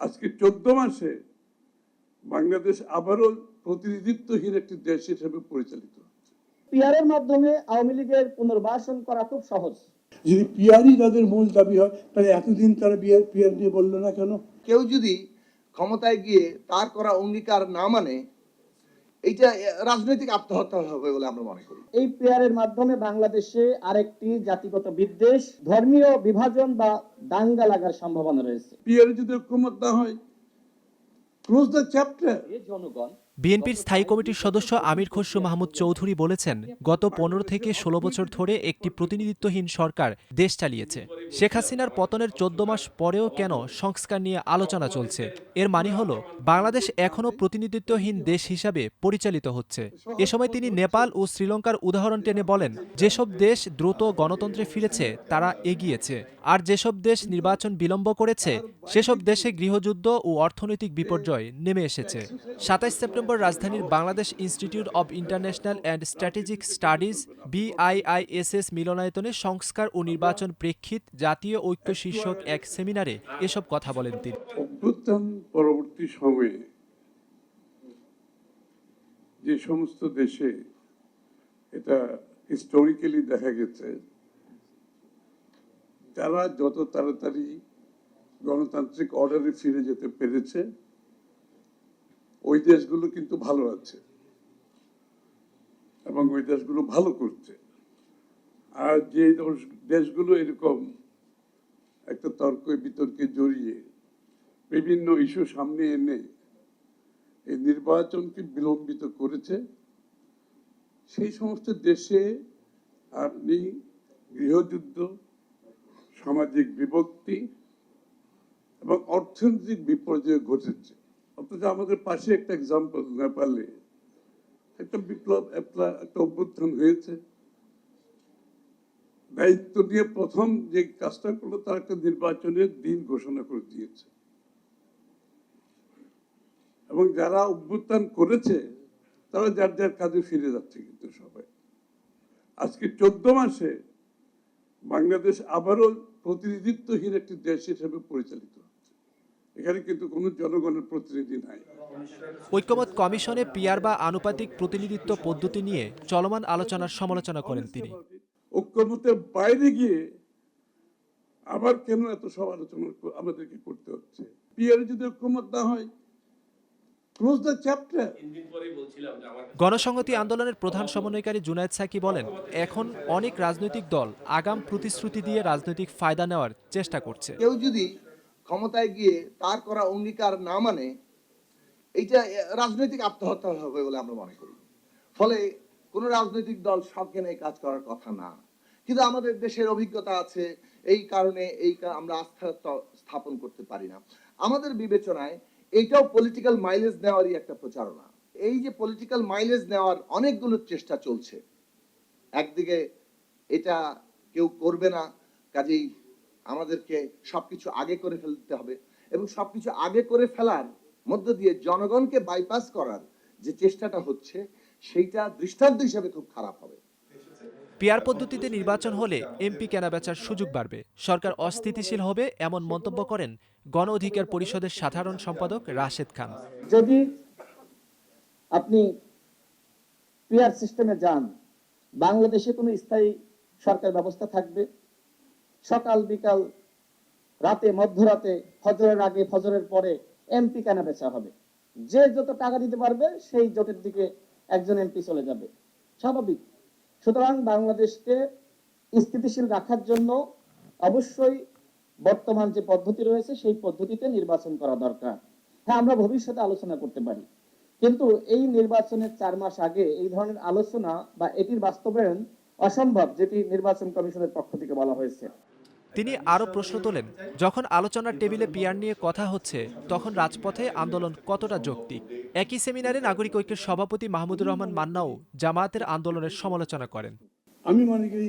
আজকে চোদ্দ মাসে বাংলাদেশ আবারও প্রতিনিধিত্বহীন একটি দেশ হিসেবে পরিচালিত হচ্ছে। পিয়ারের মাধ্যমে আওয়ামী লীগের পুনর্বাসন করা খুব সহজ। যদি পিয়ারই তাদের মূল দাবি হয় তাহলে এতদিন তারা বিয়ার পিয়ার নিয়ে বলল না কেন? কেউ যদি ক্ষমতায় গিয়ে তার করা অঙ্গীকার না মানে এইটা রাজনৈতিক আত্মহত্যা হবে বলে আমরা মনে করি। এই প্রেয়ারের মাধ্যমে বাংলাদেশে আরেকটি জাতিগত বিদ্বেষ ধর্মীয় বিভাজন বা দাঙ্গা লাগার সম্ভাবনা রয়েছে। পিয়ারে যদি ঐক্যমত না হয় ক্লোজ দ্য চ্যাপ্টার জনগণ বিএনপির স্থায়ী কমিটির সদস্য আমির খসরু মাহমুদ চৌধুরী বলেছেন, গত পনেরো থেকে ষোলো বছর ধরে একটি প্রতিনিধিত্বহীন সরকার দেশ চালিয়েছে। শেখ হাসিনার পতনের চোদ্দ মাস পরেও কেন সংস্কার নিয়ে আলোচনা চলছে? এর মানে হলো, বাংলাদেশ এখনও প্রতিনিধিত্বহীন দেশ হিসাবে পরিচালিত হচ্ছে। এ সময় তিনি নেপাল ও শ্রীলঙ্কার উদাহরণ টেনে বলেন, যেসব দেশ দ্রুত গণতন্ত্রে ফিরেছে, তারা এগিয়েছে। আর যেসব দেশ নির্বাচন বিলম্ব করেছে, সেসব দেশে গৃহযুদ্ধ ও অর্থনৈতিক বিপর্যয় নেমে এসেছে। সাতাইশ সেপ্টেম্বর রাজধানীর Bangladesh Institute of International and Strategic Studies, BIISS মিলনায়তনে সংস্কার ও নির্বাচন প্রেক্ষিত জাতীয় ঐক্য শীর্ষক এক সেমিনারে এসব কথা বলেন তিনি। পরবর্তী সময়ে যে সমস্ত দেশে এটা হিস্টোরিক্যালি দেখা গেছে তারা যত তাড়াতাড়ি গণতান্ত্রিক অর্ডারে ফিরে যেতে পেরেছে ওই দেশগুলো কিন্তু ভালো আছে। এবং ওই দেশগুলো ভালো করছে। আর যে দেশগুলো এরকম একটা তর্ক বিতর্কে জড়িয়ে বিভিন্ন ইস্যু সামনে এনে এই নির্বাচনকে বিলম্বিত করেছে, সেই সমস্ত দেশে আপনি গৃহযুদ্ধ, সামাজিক বিভক্তি এবং অর্থনৈতিক বিপর্যয় ঘটেছে। অথচ আমাদের পাশে একটা এক্সাম্পল নেপালে একটা বিপ্লব, একটা একটা অভ্যুত্থান হয়েছে। দায়িত্ব নিয়ে প্রথম যে কাজটা করল, তার একটা নির্বাচনের দিন ঘোষণা করে দিয়েছে। এবং যারা অভ্যুত্থান করেছে, তারা যার যার কাজে ফিরে যাচ্ছে কিন্তু সবাই। আজকে চোদ্দ মাসে বাংলাদেশ আবারও প্রতিনিধিত্বহীন একটি দেশ হিসেবে পরিচালিত এখানে কিন্তু কোনো জনগণের প্রতিনিধি নাই। ঐক্যমত কমিশনে পিয়ার বা আনুপাতিক প্রতিনিধিত্ব পদ্ধতি নিয়ে চলমান আলোচনার সমালোচনা করেন তিনি। ঐক্যমতের বাইরে গিয়ে আবার কেন এত সব আলোচনা আমাদেরকে করতে হচ্ছে? পিয়ারে যদি ঐক্যমত না হয় গণসংহতি আন্দোলনের প্রধান সমন্বয়কারী জুনায়েদ সাকি বলেন এখন অনেক রাজনৈতিক দল আগাম প্রতিশ্রুতি দিয়ে রাজনৈতিক ফায়দা নেওয়ার চেষ্টা করছে। কেউ যদি ক্ষমতায় গিয়ে তার করা অঙ্গীকার না মানে এইটা রাজনৈতিক আত্মহত্যা হবে বলে আমরা মনে করি। ফলে কোন রাজনৈতিক দল সজ্ঞানে এই কাজ করার কথা না। কিন্তু আমাদের দেশের অভিজ্ঞতা আছে, এই কারণে এই আমরা আস্থা স্থাপন করতে পারি না। আমাদের বিবেচনায় এইটাও পলিটিক্যাল মাইলেজ নেওয়ারই একটা প্রচারণা। এই যে পলিটিক্যাল মাইলেজ নেওয়ার অনেকগুলো চেষ্টা চলছে। একদিকে এটা কেউ করবে না, কাজেই আমাদেরকে সবকিছু আগে করে ফেলতে হবে এবং সবকিছু আগে করে ফেলার মধ্য দিয়ে জনগণকে বাইপাস করার যে চেষ্টাটা হচ্ছে সেইটা দৃষ্টান্ত হিসেবে খুব খারাপ হবে। পিয়ার পদ্ধতিতে নির্বাচন হলে এমপি কেনাবেচার সুযোগ বাড়বে। সরকার অস্থিতিশীল হবে এমন মন্তব্য করেন গণ অধিকার পরিষদের সাধারণ সম্পাদক রাশেদ খান। যদি আপনি পিয়ার সিস্টেমে যান বাংলাদেশে কোনো স্থায়ী সরকার ব্যবস্থা থাকবে? সকাল বিকাল, রাতে, মধ্যরাতে, ফজরের আগে, ফজরের পরে এমপি কেনা বেচা হবে? যে যত টাকা দিতে পারবে, সেই জোটের দিকে একজন এমপি চলে যাবে। স্বাভাবিক। সুতরাং বাংলাদেশকে স্থিতিশীল রাখার জন্য অবশ্যই বর্তমান যে পদ্ধতি রয়েছে, সেই পদ্ধতিতে নির্বাচন করা দরকার। হ্যাঁ আমরা ভবিষ্যতে আলোচনা করতে পারি। কিন্তু এই নির্বাচনের চার মাস আগে এই ধরনের আলোচনা বা এটির বাস্তবায়ন অসম্ভব, যেটি নির্বাচন কমিশনের পক্ষ থেকে বলা হয়েছে। তিনি আরও প্রশ্ন তোলেন যখন আলোচনার টেবিলে পিয়ার নিয়ে কথা হচ্ছে তখন রাজপথে আন্দোলন কতটা যৌক্তিক? একই সেমিনারে নাগরিক ঐক্যের সভাপতি মাহমুদুর রহমান মান্নাও জামায়াতের আন্দোলনের সমালোচনা করেন। আমি মনে করি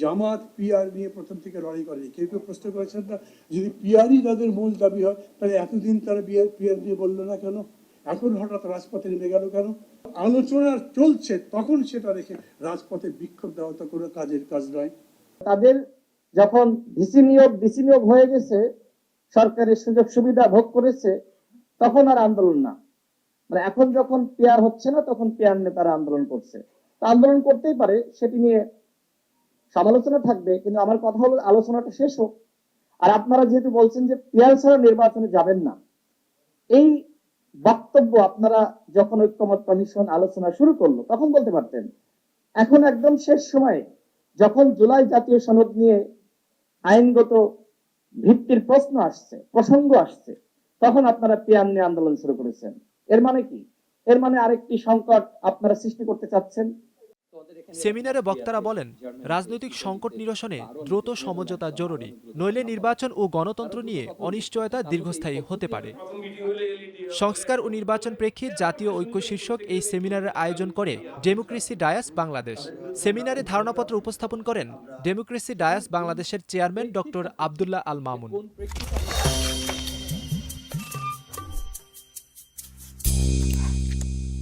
জামাত পিয়ার নিয়ে প্রথম থেকে লড়াই করেনি। কেউ কেউ প্রশ্ন করেছেন না যদি পিয়ারই তাদের মূল দাবি হয় তাহলে এতদিন তারা বিয়ার পিয়ার নিয়ে বলল না কেন? এখন হঠাৎ রাজপথে নেমে গেল কেন? আলোচনা চলছে তখন সেটা রেখে রাজপথে বিক্ষোভ দেওয়া তো কোনো কাজের কাজ নয়। তাদের যখন ভিসি নিয়োগ ডিসি নিয়োগ হয়ে গেছে, সরকারের সুযোগ সুবিধা ভোগ করেছে, তখন আর আন্দোলন না। মানে এখন যখন পেয়ার হচ্ছে না, তখন পেয়ার নেতারা আন্দোলন করছে। আন্দোলন করতেই পারে, সেটি নিয়ে সমালোচনা থাকবে, কিন্তু আমার কথা হলো আলোচনাটা শেষ হোক। আর আপনারা যেহেতু বলছেন যে পেয়ার ছাড়া নির্বাচনে যাবেন না, এই বক্তব্য আপনারা যখন ঐক্যমত কমিশন আলোচনা শুরু করল, তখন বলতে পারতেন, এখন একদম শেষ সময়ে, যখন জুলাই জাতীয় সনদ নিয়ে আইনগত ভিত্তির প্রশ্ন আসছে, প্রসঙ্গ আসছে। তখন আপনারা পিয়ার নিয়ে আন্দোলন শুরু করেছেন। এর মানে কি? এর মানে আরেকটি সংকট আপনারা সৃষ্টি করতে চাচ্ছেন? সেমিনারে বক্তারা বলেন রাজনৈতিক সংকট নিরসনে দ্রুত সমঝোতা জরুরি। নইলে নির্বাচন ও গণতন্ত্র নিয়ে অনিশ্চয়তা দীর্ঘস্থায়ী হতে পারে। সংস্কার ও নির্বাচন প্রেক্ষিত জাতীয় ঐক্য শীর্ষক এই সেমিনারের আয়োজন করে ডেমোক্রেসি ডায়াস বাংলাদেশ সেমিনারে ধারণাপত্র উপস্থাপন করেন ডেমোক্রেসি ডায়াস বাংলাদেশের চেয়ারম্যান ডক্টর আবদুল্লাহ আল মামুন।